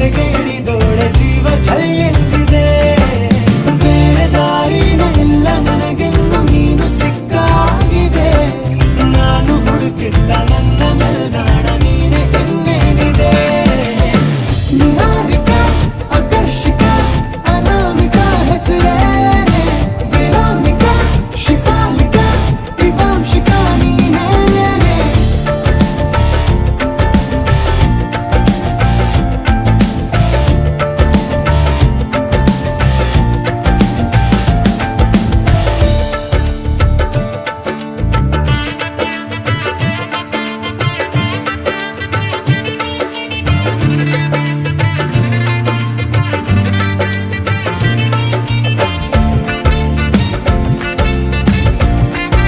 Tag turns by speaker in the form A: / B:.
A: गेली दोड जीव छळी